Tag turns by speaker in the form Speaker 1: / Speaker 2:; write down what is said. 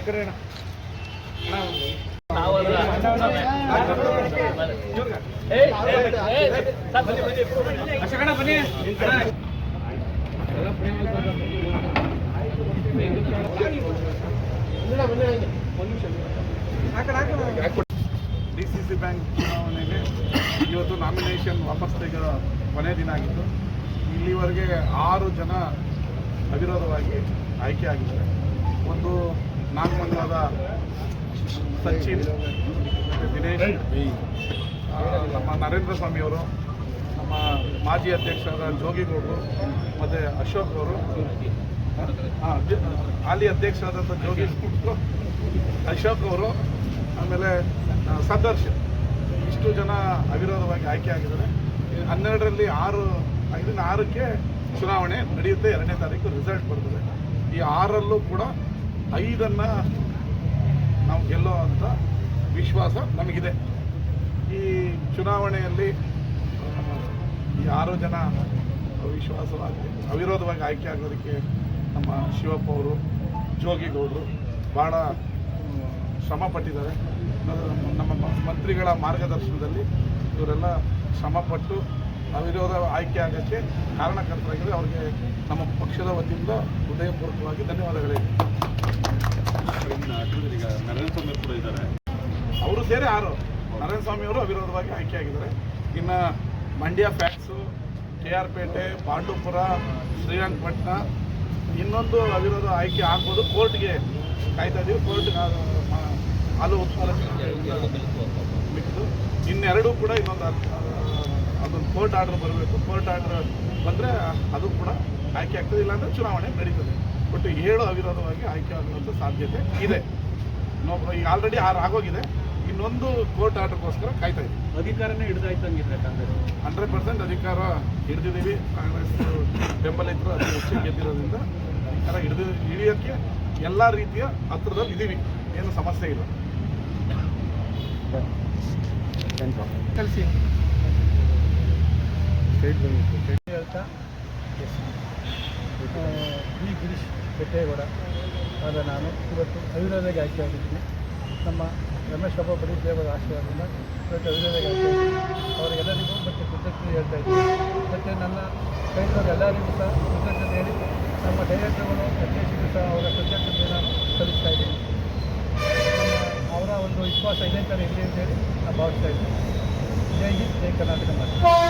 Speaker 1: ಕಡೆ ಅಣ್ಣ. ಅಣ್ಣ, ಬನ್ನಿ.
Speaker 2: ಡಿ ಸಿ ಸಿ ಬ್ಯಾಂಕ್ ಚುನಾವಣೆಗೆ ಇವತ್ತು ನಾಮಿನೇಷನ್ ವಾಪಸ್ ತೆಗೆದ ಕೊನೆ ದಿನ ಆಗಿತ್ತು. ಇಲ್ಲಿವರೆಗೆ ಆರು ಜನ ಅವಿರೋಧವಾಗಿ ಆಯ್ಕೆ ಆಗಿದ್ದಾರೆ. ಒಂದು ನಾಗಮಂಗಲದ ಸಚಿನ್, ದಿನೇಶ್ ನಮ್ಮ ನರೇಂದ್ರ ಸ್ವಾಮಿ ಅವರು, ನಮ್ಮ ಮಾಜಿ ಅಧ್ಯಕ್ಷರಾದ ಜೋಗಿಗೌಡರು, ಮತ್ತು ಅಶೋಕ್ ಅವರು ಹಾಲಿ ಅಧ್ಯಕ್ಷರಾದಂಥ ಜೋಗಿ ಅಶೋಕ್ ಅವರು, ಆಮೇಲೆ ಸದರ್ಶನ್ ಇಷ್ಟು ಜನ ಅವಿರೋಧವಾಗಿ ಆಯ್ಕೆ ಆಗಿದ್ದಾರೆ. ಹನ್ನೆರಡರಲ್ಲಿ ಆರು, ಐದರಿಂದ ಆರಕ್ಕೆ ಚುನಾವಣೆ ನಡೆಯುತ್ತೆ, ಎರಡನೇ ತಾರೀಕು ರಿಸಲ್ಟ್ ಬರ್ತದೆ. ಈ ಆರಲ್ಲೂ ಕೂಡ ಐದನ್ನು ನಾವು ಗೆಲ್ಲೋ ಅಂತ ವಿಶ್ವಾಸ ನಮಗಿದೆ. ಈ ಚುನಾವಣೆಯಲ್ಲಿ ಈ ಆರು ಜನ ವಿಶ್ವಾಸವಾಗಿ ಅವಿರೋಧವಾಗಿ ಆಯ್ಕೆ ಆಗೋದಕ್ಕೆ ನಮ್ಮ ಶಿವಪ್ಪ ಅವರು, ಜೋಗಿಗೌಡರು ಭಾಳ ಶ್ರಮ ಪಟ್ಟಿದ್ದಾರೆ. ನಮ್ಮ- ಮಂತ್ರಿಗಳ ಮಾರ್ಗದರ್ಶನದಲ್ಲಿ ಇವರೆಲ್ಲ ಶ್ರಮಪಟ್ಟು ಅವಿರೋಧ ಆಯ್ಕೆ ಆಗೋಕ್ಕೆ ಕಾರಣಕರ್ತರಾಗಿದ್ದರೆ. ಅವರಿಗೆ ನಮ್ಮ ಪಕ್ಷದ ವತಿಯಿಂದ ಹೃದಯಪೂರ್ವಕವಾಗಿ ಧನ್ಯವಾದಗಳೇ
Speaker 3: ಈಗ ನರೇಂದ್ರ ಸ್ವಾಮಿ ಕೂಡ ಇದ್ದಾರೆ
Speaker 2: ಅವರು ಸೇರಿ ಆರು ನಾರಾಯಣ ಸ್ವಾಮಿ ಅವರು ಅವಿರೋಧವಾಗಿ ಆಯ್ಕೆಯಾಗಿದ್ದಾರೆ ಇನ್ನು Mandya fax K R Pete Pandupura, Srirangapatna ಇನ್ನೊಂದು ಅವಿರೋಧ ಆಯ್ಕೆ ಆಗ್ಬೋದು. ಕೋರ್ಟ್ಗೆ ಕಾಯ್ತಾ ಇದೀವಿ. ಕೋರ್ಟ್ ಹಾಲು ಬಿತ್ತು ಇನ್ನೆರಡು ಕೂಡ ಇನ್ನೊಂದು ಅದ್- ಅದೊಂದು ಕೋರ್ಟ್ ಆರ್ಡರ್ ಬರಬೇಕು. ಕೋರ್ಟ್ ಆರ್ಡರ್ ಬಂದರೆ ಅದು ಕೂಡ ಆಯ್ಕೆ ಆಗ್ತದೆ. ಇಲ್ಲಾಂದರೆ ಚುನಾವಣೆ ನಡೀತದೆ. ಒಟ್ಟು ಏಳು ಅವಿರೋಧವಾಗಿ ಆಯ್ಕೆ ಆಗುವಂಥ ಸಾಧ್ಯತೆ ಇದೆ. ಈಗ ಆಲ್ರೆಡಿ ಆರು ಆಗೋಗಿದೆ. ಇನ್ನೊಂದು ಕೋರ್ಟ್ ಆರ್ಡರ್ಗೋಸ್ಕರ ಕಾಯ್ತಾ ಇದ್ದೀವಿ.
Speaker 1: ಅಧಿಕಾರನೇ ಹಿಡಿದಾಯ್ತಂಗಿದ್ರೆ ಕಾಂಗ್ರೆಸ್.
Speaker 2: ಹಂಡ್ರೆಡ್ ಪರ್ಸೆಂಟ್ ಅಧಿಕಾರ ಹಿಡಿದಿದ್ದೀವಿ. ಕಾಂಗ್ರೆಸ್ ಬೆಂಬಲಿತರು ಅದು ಹೆಚ್ಚು ಗೆದ್ದಿರೋದ್ರಿಂದ ಅಧಿಕಾರ ಹಿಡಿದು ಹಿಡಿಯೋಕ್ಕೆ ಎಲ್ಲ ರೀತಿಯ ಹತ್ರದಲ್ಲಿ ಇದ್ದೀವಿ. ಏನು ಸಮಸ್ಯೆ ಇಲ್ಲ.
Speaker 1: ಕಳಿಸಿ.
Speaker 4: ಹೇಳ್ತಾ? ಬಿ ಗಿರೀಶ್ ಬೆಟ್ಟೇಗೌಡ ಆದ ನಾನು ಇವತ್ತು ಹವಿನಾರಿಗೆ ಆಯ್ಕೆ ಆಗಿದ್ದೀನಿ. ನಮ್ಮ ರಮೇಶ್ ಬಾಬು ಬಡಿ ದೇವರ ಆಶೀರ್ವಾದದಿಂದ ಇವತ್ತು ಅಭಿನಂದನೆ ಅವರಿಗೆಲ್ಲರಿಗೂ ಮತ್ತು ಕೃತಜ್ಞತೆ ಹೇಳ್ತಾ ಇದ್ದೀನಿ. ಮತ್ತು ನನ್ನ ಎಲ್ಲರಿಗೂ ಸಹ ಕೃತಜ್ಞತೆ ಹೇಳಿ ನಮ್ಮ ಡೈರೆಕ್ಟರ್ಗಳು ನಿರ್ದೇಶಕರು ಸಹ ಅವರ ಕೃತಜ್ಞತೆ ನಾನು ಸಲ್ಲಿಸ್ತಾ ಇದ್ದೀನಿ. ಅವರ ಒಂದು ವಿಶ್ವಾಸ ಇದೇ ಥರ ಇರಲಿ ಅಂತೇಳಿ ನಾನು ಭಾವಿಸ್ತಾ ಇದ್ದೀನಿ. ಜೈ ಹಿಂದ್, ಜೈ ಕರ್ನಾಟಕ ಮಾತೆ.